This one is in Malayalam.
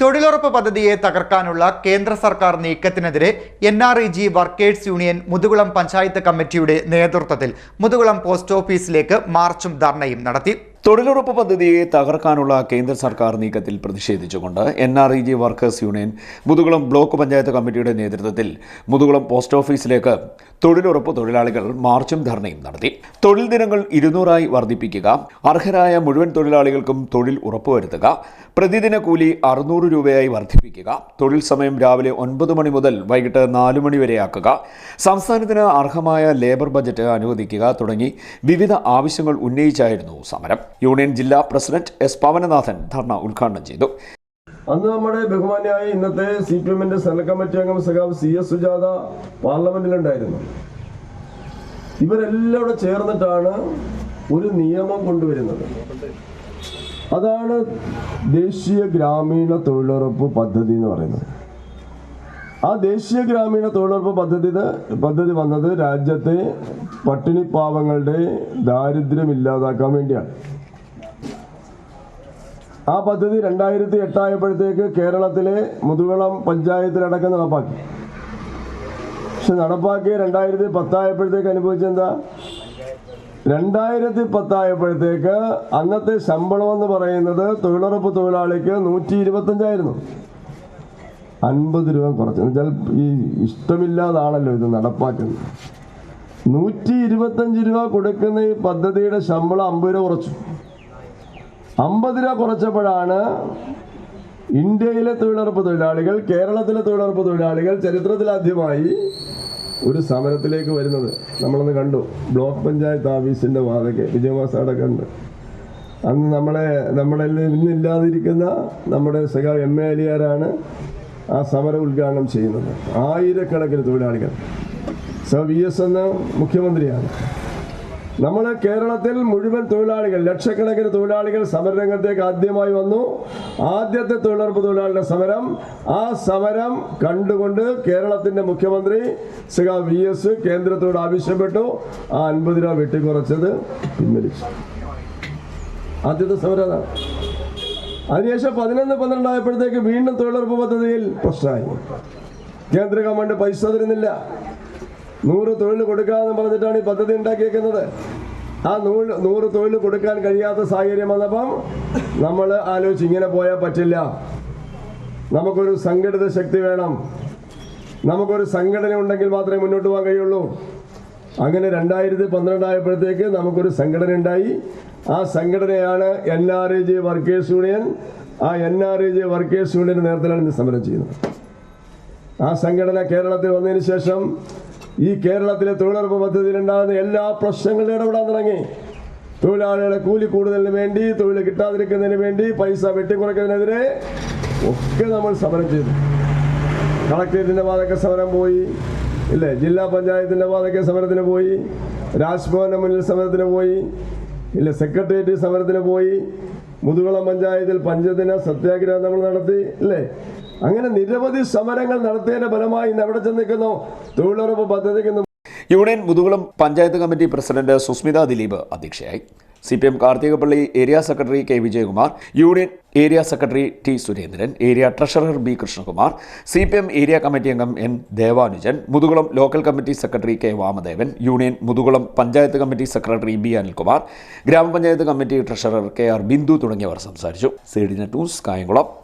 തൊഴിലുറപ്പ് പദ്ധതിയെ തകർക്കാനുള്ള കേന്ദ്ര സർക്കാർ നീക്കത്തിനെതിരെ N R E G workers union Muthukulam panchayat കമ്മിറ്റിയുടെ നേതൃത്വത്തിൽ മുതുകുളം പോസ്റ്റ് ഓഫീസിലേക്ക് മാർച്ചും ധർണയും നടത്തി. തൊഴിലുറപ്പ് പദ്ധതിയെ തകർക്കാനുള്ള കേന്ദ്ര സർക്കാർ നീക്കത്തിൽ പ്രതിഷേധിച്ചുകൊണ്ട് N R E G workers union Muthukulam block panchayat കമ്മിറ്റിയുടെ നേതൃത്വത്തിൽ മുതുകുളം പോസ്റ്റ് ഓഫീസിലേക്ക് തൊഴിലുറപ്പ് തൊഴിലാളികൾ മാർച്ചും ധർണയും നടത്തി. തൊഴിൽ ദിനങ്ങൾ ഇരുന്നൂറായി വർദ്ധിപ്പിക്കുക അർഹരായ മുഴുവൻ തൊഴിലാളികൾക്കും തൊഴിൽ ഉറപ്പുവരുത്തുക പ്രതിദിന കൂലി അറുന്നൂറ് രൂപയായി വർദ്ധിപ്പിക്കുക തൊഴിൽ സമയം രാവിലെ ഒൻപത് മണി മുതൽ വൈകിട്ട് നാല് മണി വരെയാക്കുക സംസ്ഥാനത്തിന് അർഹമായ ലേബർ ബജറ്റ് അനുവദിക്കുക തുടങ്ങി വിവിധ ആവശ്യങ്ങൾ ഉന്നയിച്ചായിരുന്നു സമരം. യൂണിയൻ ജില്ലാ പ്രസിഡന്റ് എസ് പവനനാഥൻ ധർണ ഉദ്ഘാടനം ചെയ്തു. അന്ന് നമ്മുടെ ബഹുമാന്യായ ഇന്നത്തെ സി പി എമ്മിന്റെ സെനൽ കമ്മിറ്റി അംഗം സഖാവ് സി എസ് സുജാത പാർലമെന്റിലുണ്ടായിരുന്നു. ഇവരെല്ലാം കൂടെ ചേർന്നിട്ടാണ് ഒരു നിയമം കൊണ്ടുവരുന്നത്. അതാണ് ദേശീയ ഗ്രാമീണ തൊഴിലുറപ്പ് പദ്ധതി എന്ന് പറയുന്നത്. ആ ദേശീയ ഗ്രാമീണ തൊഴിലുറപ്പ് പദ്ധതി പദ്ധതി വന്നത് രാജ്യത്തെ പട്ടിണി പാവങ്ങളുടെ ദാരിദ്ര്യം ഇല്ലാതാക്കാൻ വേണ്ടിയാണ്. ആ പദ്ധതി രണ്ടായിരത്തി എട്ടായപ്പോഴത്തേക്ക് കേരളത്തിലെ മുതുകുളം പഞ്ചായത്തിലടക്കം നടപ്പാക്കി. പക്ഷെ നടപ്പാക്കിയ രണ്ടായിരത്തി പത്തായപ്പോഴത്തേക്ക് അനുഭവിച്ചെന്താ രണ്ടായിരത്തി പത്തായപ്പോഴത്തേക്ക് അന്നത്തെ ശമ്പളം എന്ന് പറയുന്നത് തൊഴിലുറപ്പ് തൊഴിലാളിക്ക് നൂറ്റി ഇരുപത്തഞ്ചായിരുന്നു അൻപത് രൂപ കുറച്ച്. എന്നുവെച്ചാൽ ഈ ഇഷ്ടമില്ലാതാണല്ലോ ഇത് നടപ്പാക്കുന്നത്? നൂറ്റി ഇരുപത്തഞ്ച് രൂപ കൊടുക്കുന്ന ഈ പദ്ധതിയുടെ ശമ്പളം അമ്പത് രൂപ കുറച്ചു. അമ്പത് രൂപ കുറച്ചപ്പോഴാണ് ഇന്ത്യയിലെ തൊഴിലുറപ്പ് തൊഴിലാളികൾ കേരളത്തിലെ തൊഴിലുറപ്പ് തൊഴിലാളികൾ ചരിത്രത്തിലാദ്യമായി ഒരു സമരത്തിലേക്ക് വരുന്നത്. നമ്മളൊന്ന് കണ്ടു. ബ്ലോക്ക് പഞ്ചായത്ത് ഓഫീസിന്റെ വാതക വിജയമാസ കണ്ട് അന്ന് നമ്മളെ നമ്മുടെ ഇന്നില്ലാതിരിക്കുന്ന നമ്മുടെ സഖാ എം എ അലിയാരാണ് ആ സമരം ഉദ്ഘാടനം ചെയ്യുന്നത്. ആയിരക്കണക്കിന് തൊഴിലാളികൾ. സ വി എസ് എന്ന മുഖ്യമന്ത്രിയാണ്. നമ്മൾ കേരളത്തിൽ മുഴുവൻ തൊഴിലാളികൾ ലക്ഷക്കണക്കിന് തൊഴിലാളികൾ സമരരംഗത്തേക്ക് ആദ്യമായി വന്നു. ആദ്യത്തെ തൊഴിലുറപ്പ് തൊഴിലാളിയുടെ സമരം. ആ സമരം കണ്ടുകൊണ്ട് കേരളത്തിന്റെ മുഖ്യമന്ത്രി ശ്രീ വി എസ് കേന്ദ്രത്തോട് ആവശ്യപ്പെട്ടു. ആ അൻപത് രൂപ വെട്ടിക്കുറച്ചത് പിൻവലിച്ചു. ആദ്യത്തെ സമരം അതാണ്. അതിനുശേഷം പതിനൊന്ന് പന്ത്രണ്ടായപ്പോഴത്തേക്ക് വീണ്ടും തൊഴിലുറപ്പ് പദ്ധതിയിൽ പ്രശ്നമായി. കേന്ദ്ര ഗവൺമെന്റ് പൈസ തരുന്നില്ല. നൂറ് തൊഴിൽ കൊടുക്കാമെന്ന് പറഞ്ഞിട്ടാണ് ഈ പദ്ധതി ഉണ്ടാക്കിയേക്കുന്നത്. ആ നൂറ് നൂറ് തൊഴിൽ കൊടുക്കാൻ കഴിയാത്ത സാഹചര്യം വന്നപ്പം നമ്മൾ ആലോചിച്ച് ഇങ്ങനെ പോയാൽ പറ്റില്ല. നമുക്കൊരു സംഘടിത ശക്തി വേണം. നമുക്കൊരു സംഘടന ഉണ്ടെങ്കിൽ മാത്രമേ മുന്നോട്ട് പോകാൻ കഴിയുള്ളൂ. അങ്ങനെ രണ്ടായിരത്തി പന്ത്രണ്ടായപ്പോഴത്തേക്ക് നമുക്കൊരു സംഘടന ഉണ്ടായി. ആ സംഘടനയാണ് N R A G workers union ആ N R A G workers യൂണിയന്റെ നേതൃത്വത്തിലാണ് ഇന്ന് സമരം ചെയ്യുന്നത്. ആ സംഘടന കേരളത്തിൽ വന്നതിന് ശേഷം ഈ കേരളത്തിലെ തൊഴിലുറപ്പ് പദ്ധതിയിൽ ഉണ്ടാകുന്ന എല്ലാ പ്രശ്നങ്ങളിലും ഇടപെടാൻ തുടങ്ങി. തൊഴിലാളികളെ കൂലി കൂടുതലിന് വേണ്ടി തൊഴിൽ കിട്ടാതിരിക്കുന്നതിന് വേണ്ടി പൈസ വെട്ടിക്കുറയ്ക്കുന്നതിനെതിരെ ഒക്കെ നമ്മൾ സമരം ചെയ്തു. കളക്ടറേറ്റിന്റെ വാതൊക്കെ സമരം പോയി ഇല്ലേ? ജില്ലാ പഞ്ചായത്തിന്റെ വാതൊക്കെ സമരത്തിന് പോയി രാജ്ഭവന്റെ മുന്നിൽ സമരത്തിന് പോയി ഇല്ല? സെക്രട്ടേറിയറ്റ് സമരത്തിന് പോയി മുതുകുളം പഞ്ചായത്തിൽ പഞ്ചദിന സത്യാഗ്രഹം നമ്മൾ നടത്തി ഇല്ലേ? അങ്ങനെ നിരവധി സമരങ്ങൾ നടത്തിയതിന്റെ ഫലമായി ഇന്ന് എവിടെ ചെന്ന് നിൽക്കുന്നു തൊഴിലുറപ്പ് പദ്ധതിക്ക് union Muthukulam panchayat committee president Susmitha Dileep അധ്യക്ഷയായി. C P M Karthikappally area secretary K Vijayakumar union area secretary T Surendran area treasurer B Krishnakumar C P M area committee അംഗം N Devanujan Muthukulam local committee secretary K Vamadevan union Muthukulam panchayat committee secretary B Anilkumar ഗ്രാമപഞ്ചായത്ത് committee treasurer K R Bindu തുടങ്ങിയവർ സംസാരിച്ചു. C D news Kayamkulam.